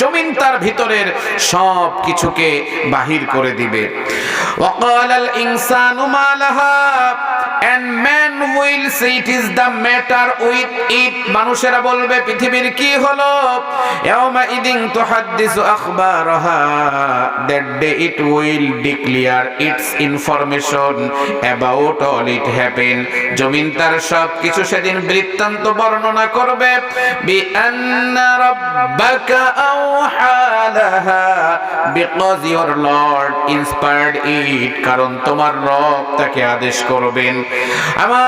জমিন তার ভিতরের সব কিছুকে বাহির করে দিবে। ওয়াকাল আল ইনসানু মা Laha and man wills it is the matter with it মানুষেরা বলবে, পৃথিবীর কি হলো? ইয়াউমা ইদিন তুহাদ্দিসু আখবারহা। That day it will declare its information about all it happen জমিন তার সব কিছু সেদিন বৃত্তান্ত বর্ণনা করবে। বি আন্না রাব্বাকা আওহা বিকজ ইওর লর্ড ইট কারণ তোমার রব তাকে আদেশ করবেন। আমার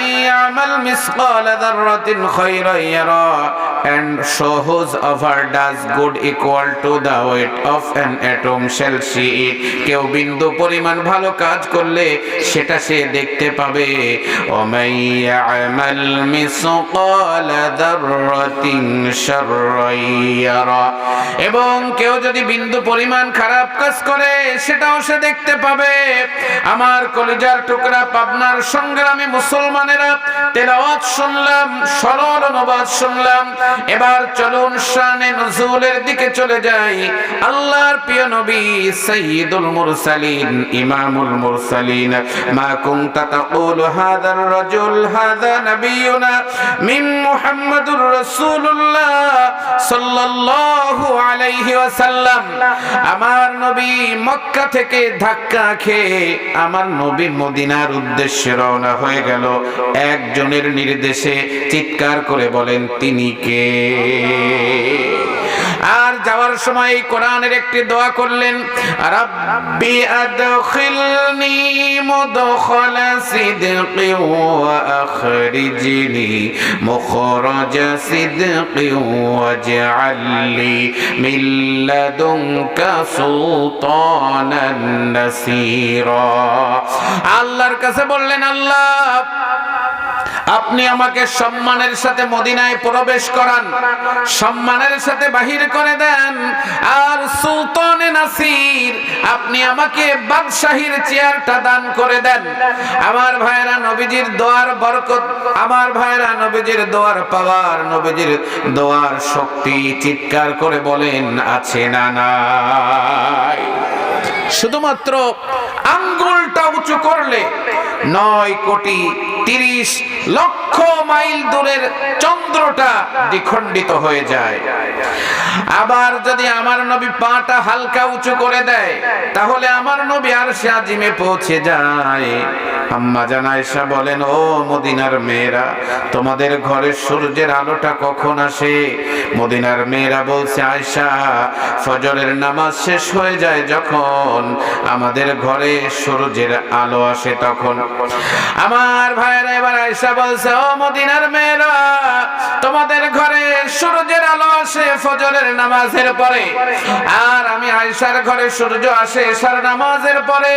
ইয়ামাল মিসকালা যাররাতিন খায়রান ইয়ারা। And so কেউ বিন্দু পরিমাণ ভালো কাজ করলে সেটা সে দেখতে পাবে। ইয়ামাল ইয়ারা। এবং কেউ যদি বিন্দু পরিমাণ খারাপ কাজ করে, সেটাও সে দেখতে পাবে। আমার কলিজার টুকরা পাবনার সংগ্রামী মুসলমান মুসলমানেরা তেলাওয়াত শুনলাম সরল অনুবাদ শুনলাম। এবার চলুন শানে নজুলের দিকে চলে যাই। আল্লাহর প্রিয় নবী সাইয়্যিদুল মুরসালিন, ইমামুল মুরসালিন। মা কুনতা তাকুলু হাদার রাজুল, হাদা নবিয়ুনা মিন মুহাম্মাদুর রাসূলুল্লাহ সাল্লাল্লাহু আলাইহি ওয়াসাল্লাম। আমার নবী মক্কা থেকে ধাক্কা খেয়ে আমার নবী মদিনার উদ্দেশ্যে রওনা হয়ে গেল। একজনের নির্দেশে চিৎকার করে বলেন, তিনি কে? আর যাওয়ার সময় কোরআনের একটি দোয়া করলেন, রাব্বি আদখিলনি মুদখালা সিদকি ওয়া আখরিজনি মুখরাজ সিদকি ওয়াজআলনি মিন লাদুনকা সুলতানান নাসীরা। আল্লাহর কাছে বললেন, আল্লাহ আপনি আমাকে সম্মানের সাথে মদিনায় প্রবেশ করান, সম্মানের সাথে বাহির করে দেন। আর সুলতানে নাসির, আপনি আমাকে বাদশাহীর চেয়ারটা দান করে দেন। আমার ভাইরা নবীজির দোয়ার বরকত, আমার ভাইরা নবীজির দোয়ার পাওয়ার, নবীজির দোয়ার শক্তি চিৎকার করে বলেন, আছে না নাই? শুধুমাত্র আঙ্গুলটা উঁচু করলে নয় কোটি তিরিশ লক্ষ মাইল দূরের চন্দ্রটা দ্বিখণ্ডিত হয়ে যায়। আবার যদি আমার নবী পাটা হালকা উঁচু করে দেয়, তাহলে আমার নবী আর আজিমে পৌঁছে যায়। আম্মা জান আয়েশা বলেন, ও মদিনার মেয়েরা, তোমাদের ঘরে সূর্যের আলোটা কখন আসে? মদিনার মেয়েরা বলছে, আয়েশা, ফজরের নামাজ শেষ হয়ে যায় যখন আমাদের ঘরে সূর্যের আলো আসে তখন। আমার ভাইরা এবার আয়েশা বলছে, ও মদিনার মেয়েরা, তোমাদের ঘরে সূর্যের আলো আসে ফজরের নামাজের পরে। আর আমি আয়েশার ঘরে সূর্য আসে নামাজের পরে।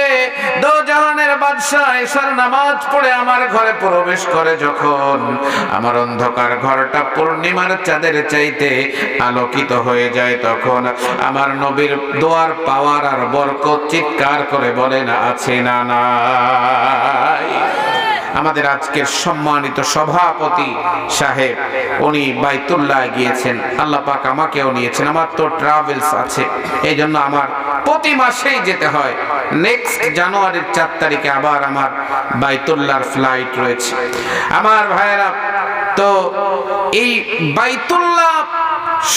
বাদশাহ নামাজ পড়ে আমার ঘরে প্রবেশ করে যখন আমার অন্ধকার ঘরটা পূর্ণিমার চাঁদের চাইতে আলোকিত হয়ে যায়, তখন আমার নবীর দোয়ার পাওয়ার আর বরকত চিৎকার করে বলেন আছে না, নাই। আমাদের আজকের সম্মানিত সভাপতি সাহেব, উনি বাইতুল্লাহ গিয়েছেন। আল্লাহ পাক আমাকেও নিয়েছেন। আমার তো ট্রাভেলস আছে। এই জন্য আমার প্রতি মাসেই যেতে হয়। নেক্সট জানুয়ারির চার তারিখে আবার আমার বাইতুল্লাহর ফ্লাইট রয়েছে। আমার ভাইয়েরা, তো এই বাইতুল্লাহ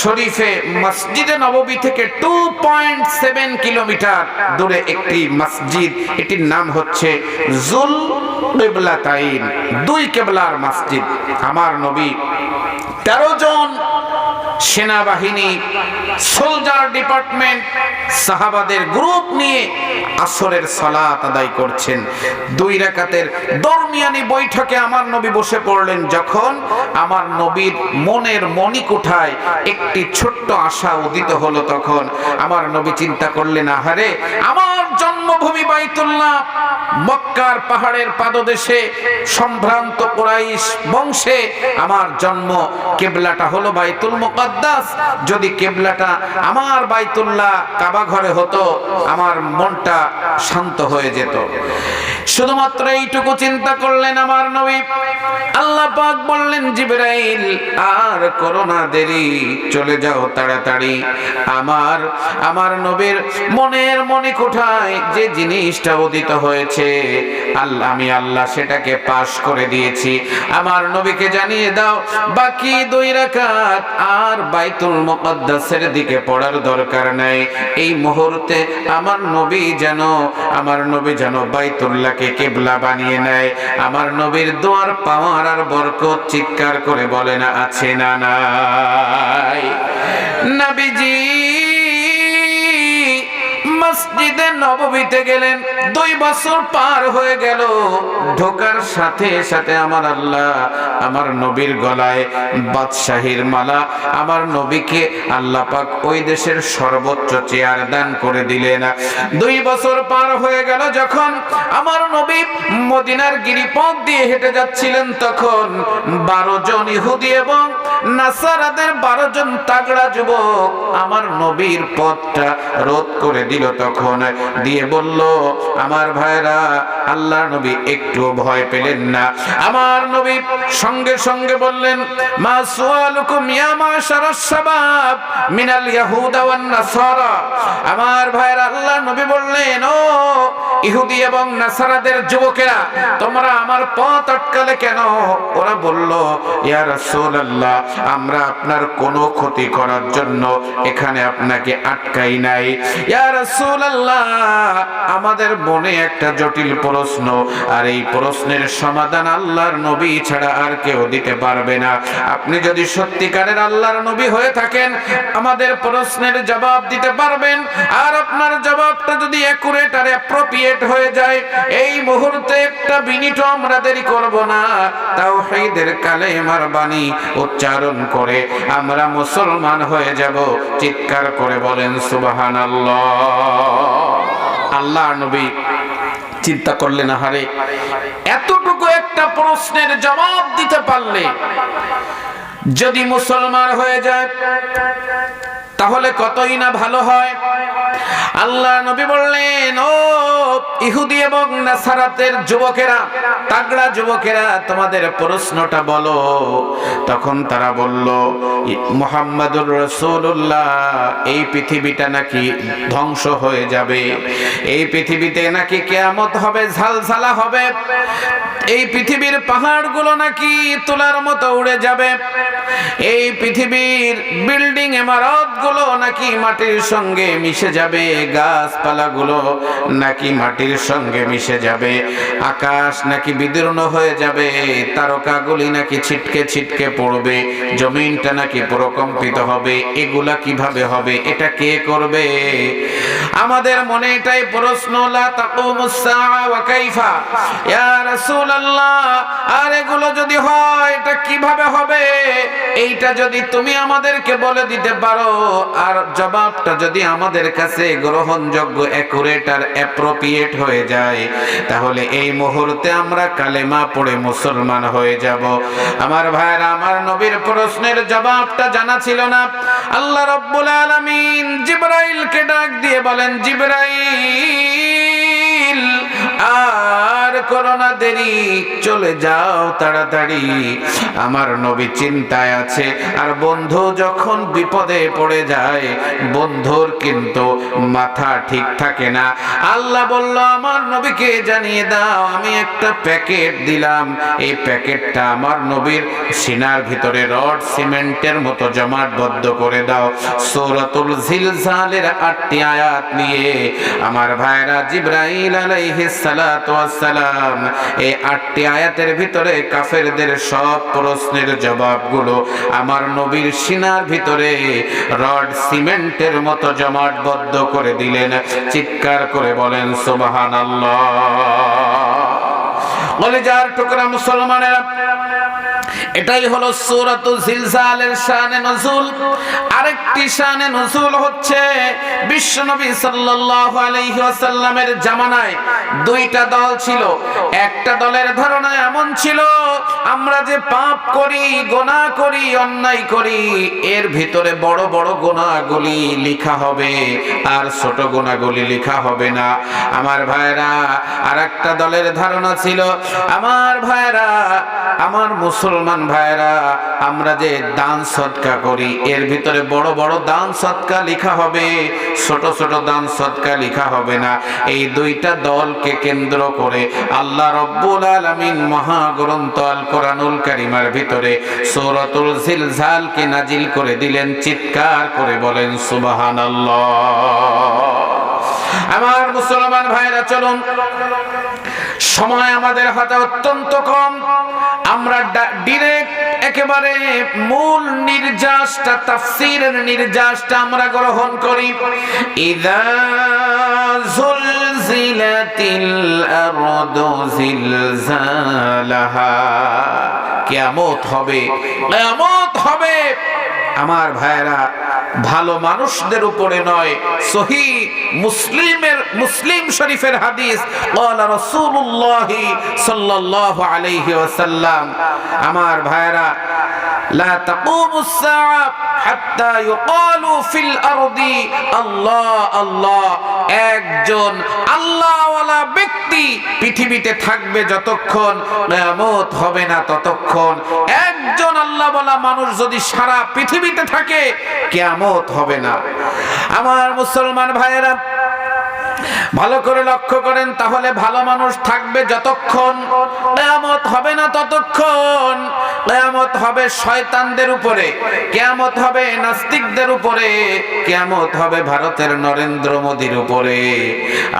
শরীফে মসজিদে নববী থেকে টু পয়েন্ট সেভেন কিলোমিটার দূরে একটি মসজিদ। এটির নাম হচ্ছে জুল দুই কেবলার মসজিদ। আমার নবী তেরো জন সেনাবাহিনী সোলজার ডিপার্টমেন্ট সাহাবাদের গ্রুপ নিয়ে আসরের সালাত আদায় করছেন। দুই রাকাতের দরমিয়ানি বৈঠকে আমার নবী বসে পড়লেন যখন আমার নবীর মনের মণিকুঠায় একটি ছোট্ট আশা উদিত হলো তখন। আমার নবী চিন্তা করলেন, আহারে, আমার জন্মভূমি বাইতুল্লাহ, মক্কার পাহাড়ের পাদদেশে সম্ভ্রান্ত কোরাইশ বংশে আমার জন্ম, কেবলাটা হলো বাইতুল মুকদ্দাস যদি কেবলাটা আমার বাইতুল্লাহ কাবা ঘরে হতো, আমার মনটা শান্ত হয়ে যেত। শুধুমাত্র এইটুকু চিন্তা করলেন আমার নবী। আল্লাহ পাক বললেন, জিবরাইল, আর করো না দেরি, চলে যাও তাড়াতাড়ি। আমার আমার নবীর মনের মনে কোঠায় যে জিনিসটা উদিত হয়েছে আল্লাহ আমি আল্লাহ সেটাকে পাশ করে দিয়েছি। আমার নবীকে জানিয়ে দাও, বাকি দুই রাকাত আর বাইতুল মুকদ্দাসের দিকে পড়ার দরকার নাই। এই মুহূর্তে আমার নবী যেন, আমার নবী যেন বাইতুল্লাহকে কেবলা বানিয়ে নেয়। আমার নবীর দোয়ার পাওয়ার আর বরকত চিৎকার করে বলে না, আছে না নাই? নবীজি মসজিদে নববীতে গেলেন, দুই বছর পার হয়ে গেল। ঢোকার সাথে সাথে আমার আল্লাহ আমার নবীর গলায় বাদশাহীর মালা, আমার নবীকে আল্লাহ পাক ওই দেশের সর্বোচ্চ চেয়ার দান করে দিলেন। দুই বছর পার হয়ে গেল যখন আমার নবী মদিনার গিরিপথ দিয়ে হেঁটে যাচ্ছিলেন তখন বারো জন ইহুদি এবং নাসারাদের বারো জন তাগড়া যুবক আমার নবীর পথটা রোধ করে দিল তখন। দিয়ে বলল, আমার ভাইরা, আল্লাহ নবী একটু ভয় পেলেন না। আমার নবী সঙ্গে সঙ্গে বললেন, মা সুয়ালুকুম ইয়া মাশারাস মিনাল ইয়াহুদা নাসারা। আমার ভাইরা, আল্লাহ নবী বললেন, ও ইহুদি এবং নাসারাদের যুবকেরা, তোমরা আমার পথ আটকালে কেন? ওরা বলল, ইয়া রাসূলুল্লাহ, আমরা আপনার কোনো ক্ষতি করার জন্য এখানে আপনাকে আটকাই নাই। ইয়া রাসূলুল্লাহ আমাদের মনে একটা জটিল প্রশ্ন, আর এই প্রশ্নের সমাধান আল্লাহর নবী ছাড়া আর কেউ দিতে পারবে না। আপনি যদি সত্যিকারের আল্লাহর নবী হয়ে থাকেন, আমাদের প্রশ্নের জবাব দিতে পারবেন, আর আপনার জবাবটা যদি অ্যাকুরেট আর অ্যাপ্রোপ্রিয়েট হয়ে যায়, এই মুহূর্তে একটা মিনিটও আমরা দেরি করব না। তাওহীদের কালেমার বাণী উচ্চারণ করে আমরা মুসলমান হয়ে যাব, চিৎকার করে বলেন সুবহানাল্লাহ। আল্লাহ নবী চিন্তা করলেন হারে এতটুকু একটা প্রশ্নের জবাব দিতে পারলে যদি মুসলমান হয়ে যায় তাহলে কতই না ভালো হয়? আল্লাহ নবী বললেন, ও ইহুদি এবং নাসারাতের যুবকেরা, তাগড়া যুবকেরা, তোমাদের প্রশ্নটা বলো। তখন তারা বলল মোহাম্মদুর রসুল্লাহ এই পৃথিবীটা নাকি ধ্বংস হয়ে যাবে। এই পৃথিবীতে নাকি কেয়ামত হবে, ঝালঝালা হবে। এই পৃথিবীর পাহাড়গুলো নাকি তোলার মতো উড়ে যাবে। এই পৃথিবীর বিল্ডিং ইমারত গুলো নাকি মাটির সঙ্গে মিশে যাবে? গাছপালাগুলো নাকি মাটির সঙ্গে মিশে যাবে? আকাশ নাকি বিদীর্ণ হয়ে যাবে? তারকাগুলি নাকি ছিটকে ছিটকে পড়বে? জমিনটা নাকি প্রকম্পিত হবে? এগুলা কীভাবে হবে? এটা কে করবে? আমাদের মনে এটাই প্রশ্ন, লা তাকুমুস সাআ ওয়া কাইফা? ইয়া রাসূলুল্লাহ, আর এগুলো যদি হয়, এটা কীভাবে হবে? এইটা যদি তুমি আমাদেরকে বলে দিতে পারো আর জবাবটা যদি আমাদের কাছে গ্রহণযোগ্য অ্যাকুরেট আর অ্যাপ্রোপ্রিয়েট হয়ে যায়, তাহলে এই মুহূর্তে আমরা কালেমা পড়ে মুসলমান হয়ে যাব। আমার ভাইরা আমার নবীর প্রশ্নের জবাবটা জানা ছিল না। আল্লাহ রব্বুল আলামিন জিবরাইলকে ডাক দিয়ে বলেন, জিবরাইল আর করোনা দেরি, চলে যাও তাড়াতাড়ি। আমার নবী চিন্তায় আছে, আর বন্ধু যখন বিপদে পড়ে যায়, বন্ধুর কিন্তু মাথা ঠিক থাকে না। আল্লাহ বলল, আমার নবীকে জানিয়ে দাও, আমি একটা প্যাকেট দিলাম। এই প্যাকেটটা আমার নবীর সিনার ভিতরে রড সিমেন্টের মতো জমাটবদ্ধ করে দাও। সূরাতুল জিলজালের আটটি আয়াত নিয়ে আমার ভাইরা জিব্রাইল আলাইহিস সালাতু ওয়াস সালাম দিলাম এই আটটি আয়াতের ভিতরে কাফেরদের সব প্রশ্নের জবাবগুলো আমার নবীর সিনার ভিতরে রড সিমেন্টের মতো জমাটবদ্ধ করে দিলেন, চিৎকার করে বলেন সুবাহান যার টুকরা মুসলমানেরা এটাই হলো সূরাতুল জিলজালের শানে নজুল। আরেকটি শানে নজুল হচ্ছে বিশ্বনবী সাল্লাল্লাহু আলাইহি ওয়াসাল্লামের জামানায় দুইটা দল ছিল। একটা দলের ধারণা এমন ছিল, আমরা যে পাপ করি গোনাহ করি, অন্যায় করি, এর ভিতরে বড় বড় গুনাহগুলি লেখা হবে, আর ছোট গুনাহগুলি লেখা হবে না। আমার ভাইরা আরেকটা দলের ধারণা ছিল, আমার ভাইরা আমার মুসলমান ভাইরা, আমরা যে দান সৎকা করি, এর ভিতরে বড় বড় দান সৎকা লেখা হবে, ছোট ছোট দান সৎকা লেখা হবে না। এই দুইটা দলকে কেন্দ্র করে আল্লাহ রব্বুল আলামিন মহাগ্রন্থ আল কোরআনুল কারিমার ভিতরে সূরাতুল জিলজালকে নাজিল করে দিলেন, চিৎকার করে বলেন, সুবহানাল্লাহ। আমার মুসলমান ভাইরা, চলুন। সময় আমাদের হাতে অত্যন্ত কম। আমরা ডিরেক্ট একেবারে মূল নির্যাসটা, তাফসীরের নির্যাসটা আমরা গ্রহণ করি। কিয়ামত হবে কিয়ামত হবে। আমার ভাইরা ভালো মানুষদের উপরে নয়। সহি মুসলিমের, মুসলিম শরীফের হাদিস, ক্বালা রাসূলুল্লাহ সাল্লাল্লাহু আলাইহি ওয়াসাল্লাম। আমার ভাইরা লা তাকুমুস সাআ হাত্তা ইউকালু ফিল আরদি। আল্লাহ আল্লাহ, একজন আল্লাহওয়ালা ব্যক্তি পৃথিবীতে থাকবে যতক্ষণ, কিয়ামত হবে না ততক্ষণ। একজন আল্লাহ বলা মানুষ যদি সারা পৃথিবীতে থাকে, কিয়ামত হবে না। আমার মুসলমান ভাইয়েরা ভালো করে লক্ষ্য করেন, তাহলে ভালো মানুষ থাকবে যতক্ষণ কেয়ামত হবে না ততক্ষণ। কেয়ামত হবে শয়তানদের উপরে, কেয়ামত হবে নাস্তিকদের উপরে, কেয়ামত হবে ভারতের নরেন্দ্র মোদীর উপরে।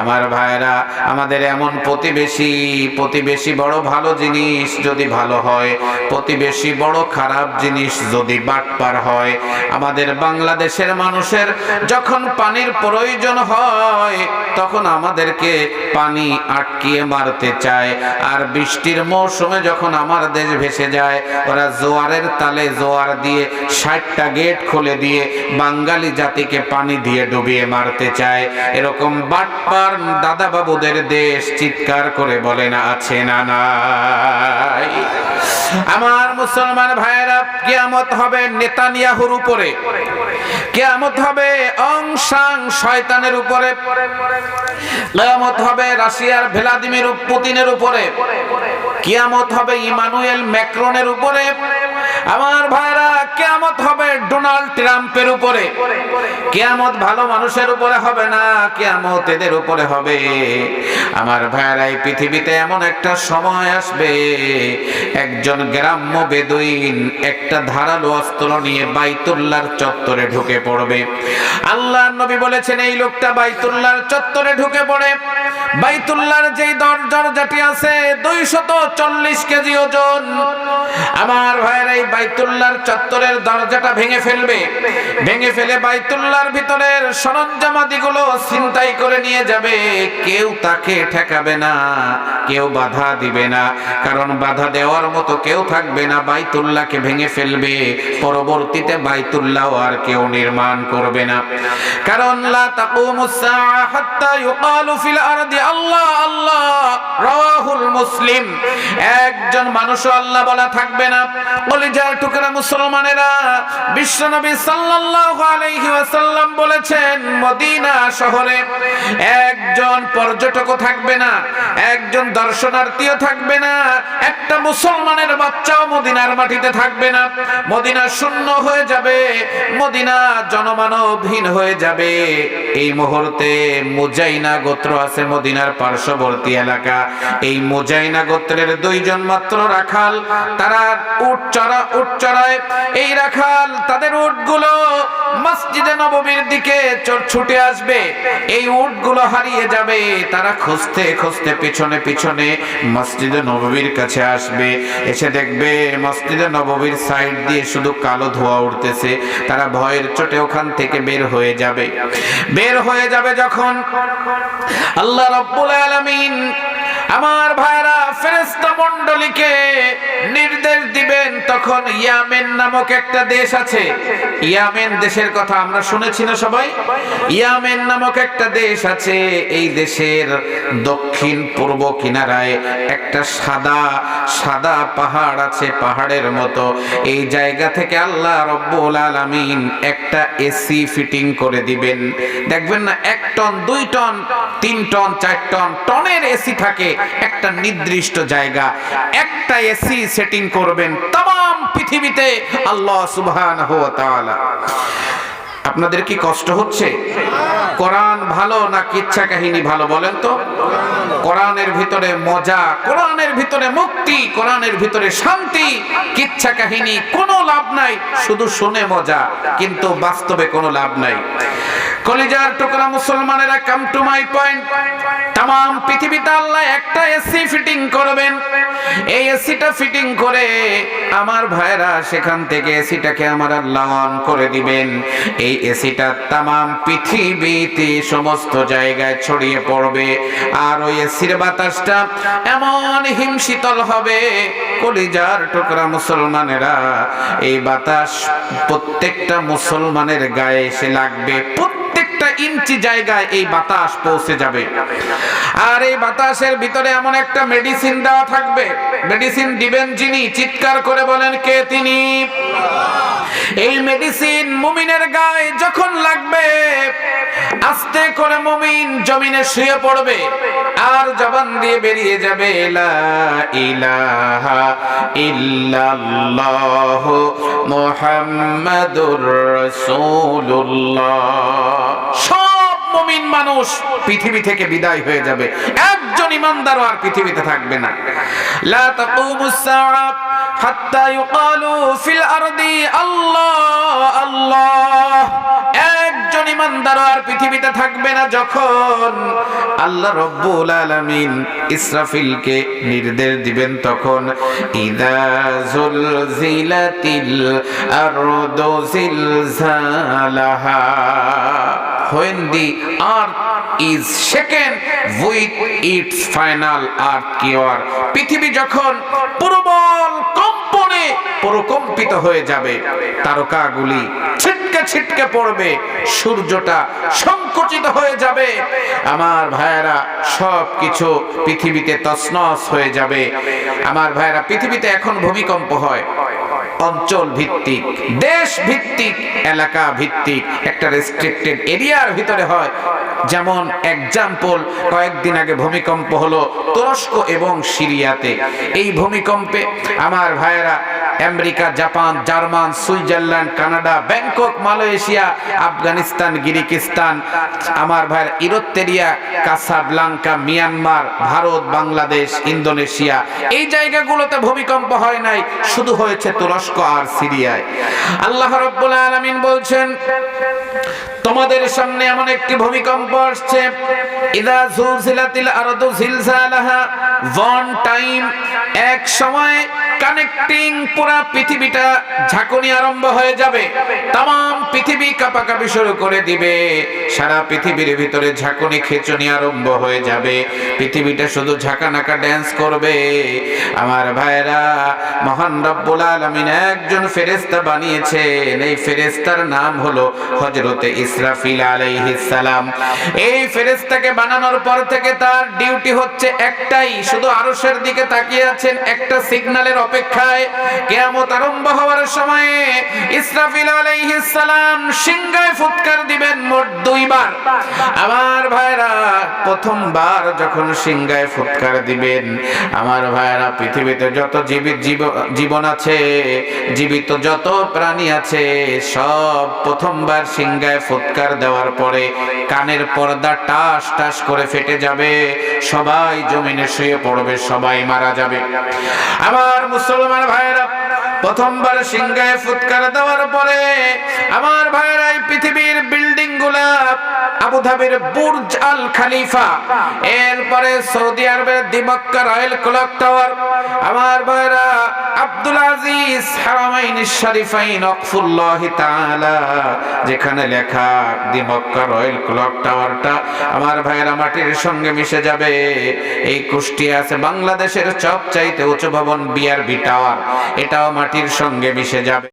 আমার ভাইরা আমাদের এমন প্রতিবেশী প্রতিবেশী বড় ভালো জিনিস যদি ভালো হয়, প্রতিবেশী বড় খারাপ জিনিস যদি বাটপার হয়, আমাদের বাংলাদেশের মানুষের যখন পানির প্রয়োজন হয় তখন আমাদেরকে পানি আটকিয়ে মারতে চায়। আর বৃষ্টির মৌসুমে যখন আমার দেশ ভেসে যায়, ওরা জোয়ারের তালে জোয়ার দিয়ে ষাটটা গেট খুলে দিয়ে বাঙালি জাতিকে পানি দিয়ে ডুবিয়ে মারতে চায়। এরকম বাটপার দাদা বাবুদের দেশ চিৎকার করে বলে, না, আছে না, নাই। আমার মুসলমান ভাইয়েরা, কিয়ামত হবে নেতানিয়াহুর উপরে। কিয়ামত হবে অংশাং শয়তানের উপরে। কিয়ামত হবে রাশিয়ার ভ্লাদিমির পুতিনের উপরে। কিয়ামত হবে ইমানুয়েল ম্যাক্রনের উপরে। আমার ভাইরা, কেয়ামত হবে ডোনাল্ড ট্রাম্পের উপরে। কেয়ামত ভালো মানুষের উপরে হবে না, কেয়ামত এদের উপরে হবে। আমার ভাইরা, এই পৃথিবীতে এমন একটা সময় আসবে, একজন গ্রাম্য বেদুইন একটা ধারালো অস্ত্র নিয়ে বাইতুল্লার চত্বরে ঢুকে পড়বে। আল্লাহ নবী বলেছেন, এই লোকটা বাইতুল্লার চত্বরে ঢুকে পড়ে। বাইতুল্লাহর যেই দরজাটি আছে, দুইশত চল্লিশ কেজি ওজন। আমার ভাইয়ের এই বাইতুল্লাহর চত্বরের দরজাটা ভেঙে ফেলবে। ভেঙে ফেলে বাইতুল্লাহর ভিতরের সরঞ্জামাদিগুলো ছিনতাই করে নিয়ে যাবে। কেউ তাকে ঠেকাবে না, কেউ বাধা দিবে না, কারণ বাধা দেওয়ার মতো কেউ থাকবে না। বাইতুল্লাহকে ভেঙে ফেলবে, পরবর্তীতে বাইতুল্লাহ আর কেউ নির্মাণ করবে না। কারণ লা তাকুমুস সাআ হাত্তা ইউকালু ফিল আরদি, আল্লাহ আল্লাহ, রাওয়াহুল মুসলিম। একজন মানুষও আল্লাহ বলা থাকবে না। কলিজার টুকরা মুসলমানেরা, বিশ্বনবী সাল্লাল্লাহু আলাইহি ওয়াসাল্লাম বলেছেন, মদিনা শহরে একজন পর্যটকও থাকবে না, একজন দর্শনার্থীও থাকবে না, একটা মুসলমানের বাচ্চাও মদিনার মাটিতে থাকবে না। মদিনা শূন্য হয়ে যাবে, মদিনা জনমানবহীন হয়ে যাবে। এই মুহূর্তে মুজাইনা গোত্র আছে মদিনার পার্শ্ববর্তী এলাকা। এই মুজাইনা গোত্রের দুইজন মাত্র রাখাল, তারা উট চড়া উট এই রাখাল, তাদের মসজিদে দিকে ছুটে আসবে। এই হারিয়ে যাবে, তারা খুঁজতে খুঁজতে পিছনে পিছনে মসজিদে কাছে আসবে। এসে দেখবে মসজিদে নববীর সাইড দিয়ে শুধু কালো ধোয়া উঠতেছে, তারা ভয়ের চোটে ওখান থেকে বের হয়ে যাবে। বের হয়ে যাবে যখন আল্লাহ রব্বুল আলামিন, আমার ভাইরা ফেরেশতা মণ্ডলীকে নির্দেশ দিবেন, তখন ইয়ামেন নামক একটা দেশ আছে। ইয়ামেন দেশের কথা আমরা শুনেছি না সবাই? ইয়ামেন নামক একটা দেশ আছে, এই দেশের দক্ষিণ পূর্ব কিনারায় একটা সাদা সাদা পাহাড় আছে, পাহাড়ের মতো। এই জায়গা থেকে আল্লাহ রব্বুল আলামিন একটা এসি ফিটিং করে দিবেন। দেখবেন না, এক টন, দুই টন, তিন টন, চার টন, টনের এসি থাকে, একটা নির্দিষ্ট জায়গা, একটা এসি সেটিং করবেন তাম পৃথিবীতে আল্লাহ তাআলা। আপনাদের কি কষ্ট হচ্ছে? কোরআন ভালো না কিচ্ছা কাহিনী ভালো বলেন তো? কোরআনের ভিতরে মজা, কোরআনের ভিতরে মুক্তি, কোরআনের ভিতরে শান্তি কিচ্ছা কাহিনী? কোনো লাভ নাই, শুধু শুনে মজা, কিন্তু বাস্তবে কোনো লাভ নাই। কলিজার টুকরা মুসলমানেরা কাম টু মাই পয়েন্ট তাম পৃথিবীতে আল্লাহ একটা এসি ফিটিং করবেন। এই এসিটা ফিটিং করে আমার ভাইরা সেখান থেকে এসিটাকে আমার আল্লাহ অন করে দিবেন। এই এসিটা তাম পৃথিবীতে সমস্ত জায়গায় ছড়িয়ে পড়বে। আর ওই এসির বাতাসটা এমন হিমশীতল হবে, কলিজার টুকরা মুসলমানেরা, এই বাতাস প্রত্যেকটা মুসলমানের গায়ে এসে লাগবে। ইঞ্চি জায়গায় এই বাতাস পৌঁছে যাবে। আর এই বাতাসের ভিতরে এমন একটা মেডিসিন দেওয়া থাকবে। মেডিসিন দিবেন যিনি, চিৎকার করে বলেন, কে তিনি? এই মেডিসিন মুমিনের গায়ে যখন লাগবে, আস্তে করে মুমিন জমিনে শুয়ে পড়বে, আর জবান দিয়ে বেরিয়ে যাবে, লা ইলাহা ইল্লাল্লাহ মুহাম্মাদুর রাসূলুল্লাহ। সব মুমিন মানুষ পৃথিবী থেকে বিদায় হয়ে যাবে। একজন ইমানদারও আর পৃথিবীতে থাকবে না। লা তাকুমুস সাআ হাত্তা ইউকালু ফিল আরদি আল্লাহ আল্লাহ। একজন ইমানদার আর পৃথিবীতে থাকবে না যখন আল্লাহ রব্বুল আলামিন ইসরাফিলকে নির্দেশ দিবেন তখন, ইদা জুলজিলাতিল আরদু জিলজালাহা। when the earth is shaken with its final earth cure পৃথিবী যখন প্রবল কম্পনে প্রকম্পিত হয়ে যাবে। তারকাগুলি ছিটকে ছিটকে পড়বে। সূর্যটা সংকুচিত হয়ে যাবে। আমার ভাইয়েরা সব কিছু পৃথিবীতে তছনছ হয়ে যাবে। আমার ভাইয়েরা, পৃথিবীতে এখন ভূমিকম্প হয়। অঞ্চল ভিত্তিক, দেশ ভিত্তিক, এলাকা ভিত্তিক, একটা রেস্ট্রিক্টেড এরিয়ার ভিতরে হয়। যেমন এক্সাম্পল কয়েকদিন আগে ভূমিকম্প হলো তুরস্ক এবং সিরিয়াতে। এই ভূমিকম্পে আমার ভাইয়েরা America, Japan, German, Switzerland, Canada, Bangkok, Malaysia, Afghanistan, Kyrgyzstan, আমার ভাইয়ের Eritrea, Casablanca, Myanmar, Bharat, Bangladesh, Indonesia. এই জায়গাগুলোতে ভূমিকম্প হয় নাই, শুধু হয়েছে তুরস্ক আর সিরিয়ায়। আল্লাহ রব্বুল আলামিন বলছেন, তোমাদের সামনে এমন একটি ভূমিকম্প আসছে ইদা জুলজিলাতিল আরদু জিলজালাহা ওয়ান টাইম এক সময় কানেক্টিং পুরা পৃথিবীটা ঝাঁকুনি আরম্ভ হয়ে যাবে। তাম পৃথিবী কাঁপাকাঁপি শুরু করে দিবে। সারা পৃথিবীর ভিতরে ঝাঁকুনি, খেচুনি আরম্ভ হয়ে যাবে। পৃথিবীটা শুধু ঝাঁকানাকা ড্যান্স করবে। আমার ভাইরা মহান রব্বুল আলামিন একজন ফেরেস্তা বানিয়েছেন। এই ফেরেস্তার নাম হলো হযরতে ইসরাফিল আলাইহিস সালাম। এই ফেরেস্তাকে বানানোর পর থেকে তার ডিউটি হচ্ছে একটাই, শুধু আরশের দিকে তাকিয়ে আছেন, একটা সিগন্যালের অপেক্ষায় কিয়ামত আরম্ভ হওয়ার সময়ে ইসরাফিল আলাইহিস সালাম সিংহায় ফুৎকার দিবেন মোট দুইবার। আমার ভাইরা, প্রথমবার যখন সিংহায় ফুৎকার দিবেন, আমার ভাইরা, পৃথিবীতে যত জীবিত জীব- জীবন আছে, জীবিত যত প্রাণী আছে, সব প্রথমবার সিংহায় ফুৎকার দেওয়ার পরে কানের পর্দা টাস টাস করে ফেটে যাবে। সবাই জমিনে শুয়ে পড়বে, সবাই মারা যাবে। আমার মুসলমান ভাইরা প্রথমবার সিংহায় ফুৎকার দেওয়ার পরে আমার ভাইরা এই পৃথিবীর বিল্ডিংগুলা আবুধাবির বুর্জ আল খালিফা, এরপরে সৌদি আরবের দিমক্কা রয়্যাল ক্লক টাওয়ার। আমার ভাইরা আব্দুল আজিজ হারামাইন শরীফাইন অকফুল্লাহ তাআলা, যেখানে লেখা দিমক্কা রয়্যাল ক্লক টাওয়ারটা আমার ভাইরা মাটির সঙ্গে মিশে যাবে। এই কুষ্টিয়া আছে বাংলাদেশের সবচাইতে উঁচু ভবন বিআরবি টাওয়ার, এটাও মাটির সঙ্গে মিশে যাবে।